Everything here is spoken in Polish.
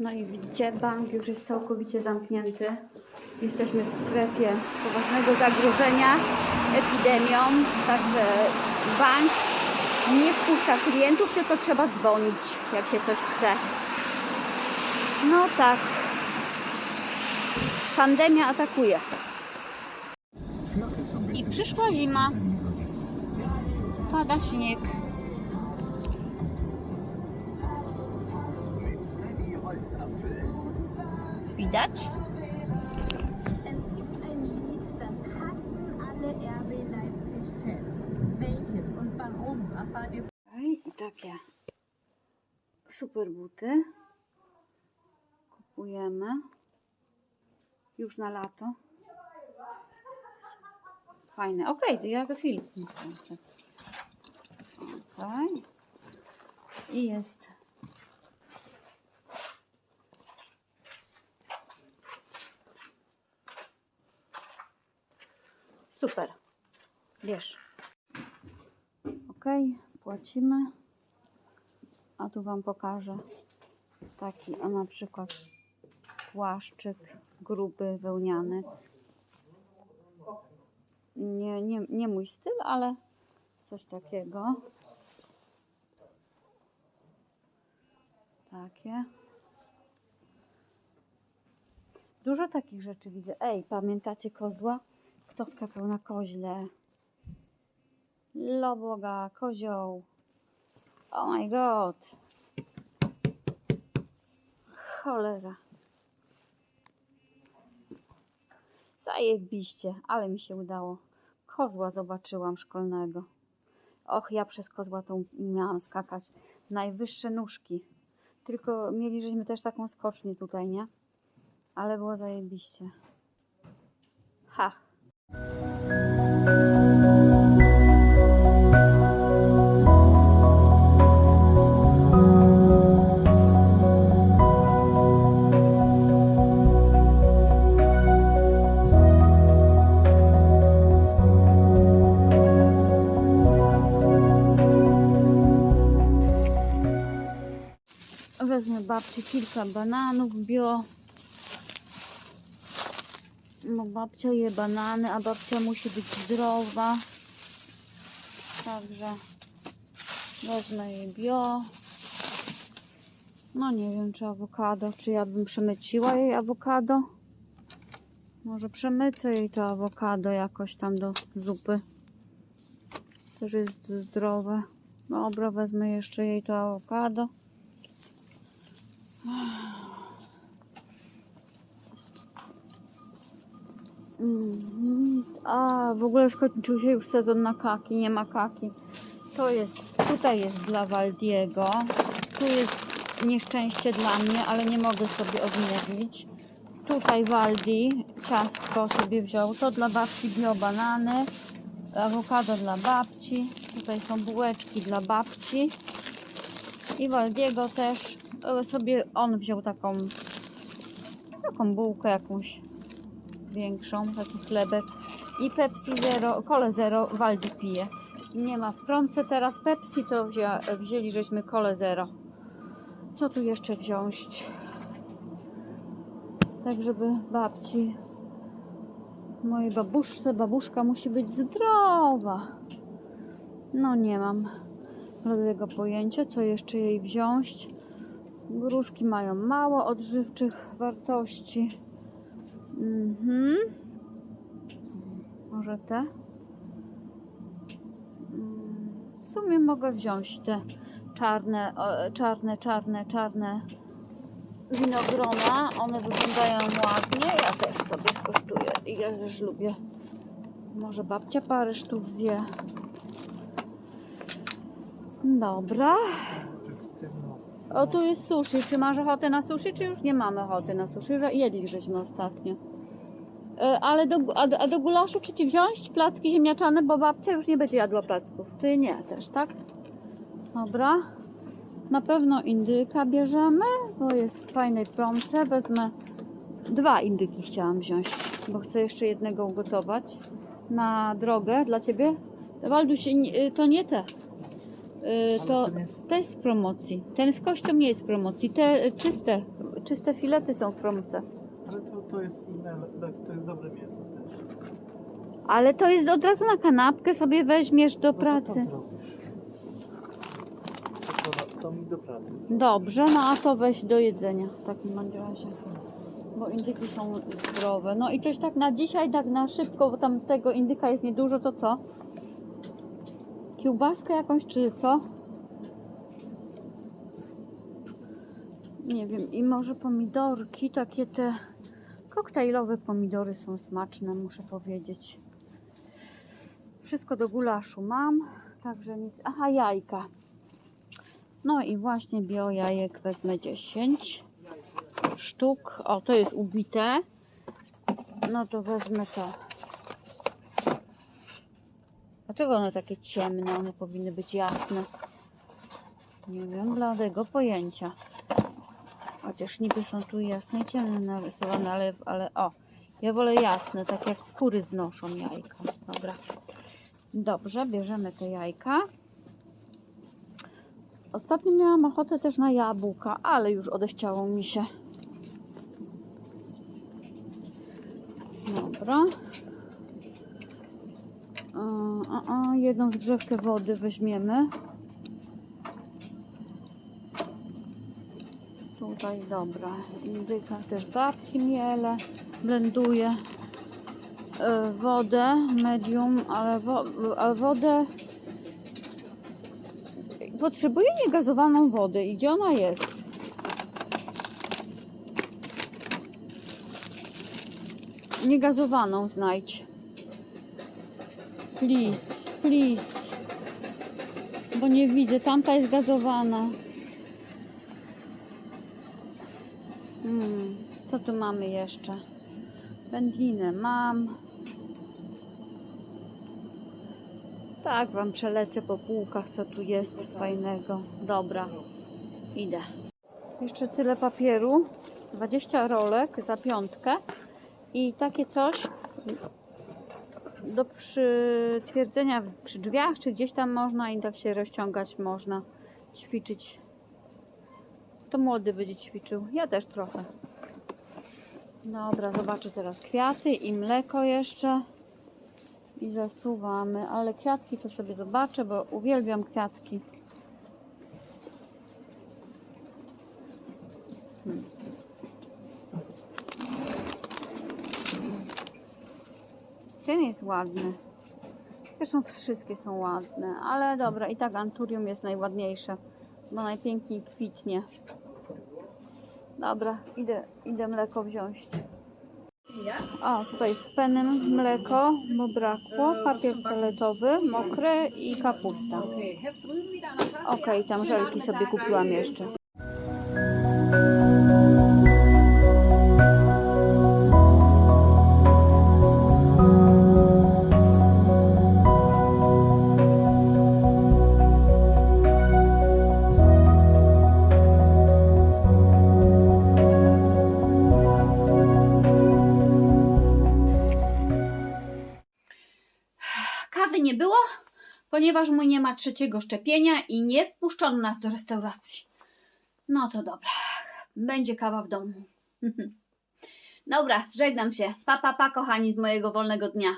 No i widzicie, bank już jest całkowicie zamknięty. Jesteśmy w strefie poważnego zagrożenia epidemią, także bank nie wpuszcza klientów, tylko trzeba dzwonić, jak się coś chce. No tak. Pandemia atakuje. I przyszła zima. Pada śnieg. Okej, I takie super buty kupujemy już na lato. Fajne. Okej, to ja za chwilę. Okej. I jest. Super. Wiesz. Ok, płacimy. A tu Wam pokażę taki, a na przykład płaszczyk gruby, wełniany. Nie, nie, nie mój styl, ale coś takiego. Takie. Dużo takich rzeczy widzę. Ej, pamiętacie kozła? Kto skakał na koźle? Loboga, kozioł. Oh my god. Cholera. Zajebiście, ale mi się udało. Kozła zobaczyłam szkolnego. Och, ja przez kozła to miałam skakać. Najwyższe nóżki. Tylko mieliśmy też taką skocznię tutaj, nie? Ale było zajebiście. Ha. Wezmę babci kilka bananów bio. Bo babcia je banany, a babcia musi być zdrowa. Także wezmę jej bio. No nie wiem, czy awokado, czy ja bym przemyciła jej awokado. Może przemycę jej to awokado jakoś tam do zupy. Też jest zdrowe. Dobra, wezmę jeszcze jej to awokado. A, w ogóle skończył się już sezon na kaki, nie ma kaki. To jest, tutaj jest dla Waldiego. Tu jest nieszczęście dla mnie, ale nie mogę sobie odmówić. Tutaj Waldi ciastko sobie wziął. To dla babci bio banany, awokado dla babci. Tutaj są bułeczki dla babci. I Waldiego też sobie on wziął taką taką bułkę jakąś większą, taki chlebek i Pepsi Zero, Kole Zero Waldi pije. Nie ma w promce teraz Pepsi, to wzię, wzięli żeśmy Kole Zero. Co tu jeszcze wziąć? Tak, żeby babci, mojej babuszce, babuszka musi być zdrowa. No nie mam żadnego pojęcia, co jeszcze jej wziąć. Gruszki mają mało odżywczych wartości. Mhm. Może te? W sumie mogę wziąć te czarne, czarne, czarne, czarne winogrona. One wyglądają ładnie. Ja też sobie skosztuję. I Ja też lubię. Może babcia parę sztuk zje. Dobra. O, tu jest sushi. Czy masz ochotę na sushi, czy już nie mamy ochoty na sushi? Że- Jedli żeśmy ostatnio. E, Ale do, a, a do gulaszu czy ci wziąć placki ziemniaczane, bo babcia już nie będzie jadła placków. Ty nie też, tak? Dobra. Na pewno indyka bierzemy, bo jest w fajnej promce. Wezmę dwa indyki chciałam wziąć, bo chcę jeszcze jednego ugotować na drogę dla ciebie. Walduś, nie- to nie te. Y, To, to jest w promocji. Ten z kością nie jest w promocji. Te y, czyste czyste filety są w promce. To, jest inne, to jest dobre mięso też. Ale to jest od razu na kanapkę sobie weźmiesz do No to pracy. To, zrobisz. to, to, to mi do pracy. Dobrze, no a to weź do jedzenia w takim bądź razie. Bo indyki są zdrowe. No i coś tak na dzisiaj, tak na szybko, bo tam tego indyka jest niedużo, to co? Kiełbaskę jakąś, czy co? Nie wiem, i może pomidorki, takie te koktajlowe pomidory są smaczne, muszę powiedzieć. Wszystko do gulaszu mam, także nic. Aha, jajka. No i właśnie bio jajek wezmę 10 sztuk. O, to jest ubite. No to wezmę to. Dlaczego one takie ciemne? One powinny być jasne. Nie wiem, bladego pojęcia. Chociaż niby są tu jasne i ciemne narysowane, ale, ale o, ja wolę jasne, tak jak kury znoszą jajka. Dobra. Dobrze, bierzemy te jajka. Ostatnio miałam ochotę też na jabłka, ale już odechciało mi się. Dobra. A, a, jedną zgrzewkę wody weźmiemy. Tutaj, dobra. Indyka też babci miele. Blenduję e, wodę medium, ale, wo, ale wodę Potrzebuję niegazowaną wodę. I gdzie ona jest? Niegazowaną znajdź. Please, please. Bo nie widzę. Tamta jest gazowana. Hmm. Co tu mamy jeszcze? Wędlinę mam. Tak, wam przelecę po półkach, co tu jest fajnego. Dobra, idę. Jeszcze tyle papieru. 20 rolek za piątkę. I takie coś do przytwierdzenia przy drzwiach, czy gdzieś tam można i tak się rozciągać można, ćwiczyć. To młody będzie ćwiczył. Ja też trochę. Dobra, zobaczę teraz kwiaty i mleko jeszcze i zasuwamy, ale kwiatki to sobie zobaczę, bo uwielbiam kwiatki. Hmm. Ten jest ładny. Zresztą wszystkie są ładne, ale dobra, i tak anturium jest najładniejsze, bo najpiękniej kwitnie. Dobra, idę, idę mleko wziąć. O, tutaj w penym mleko, bo brakło, papier toaletowy, mokry i kapusta. Okej, tam żelki sobie kupiłam jeszcze. Nie było, ponieważ mój nie ma trzeciego szczepienia i nie wpuszczono nas do restauracji. No to dobra, będzie kawa w domu. Dobra, żegnam się. Pa, pa, pa, kochani z mojego wolnego dnia.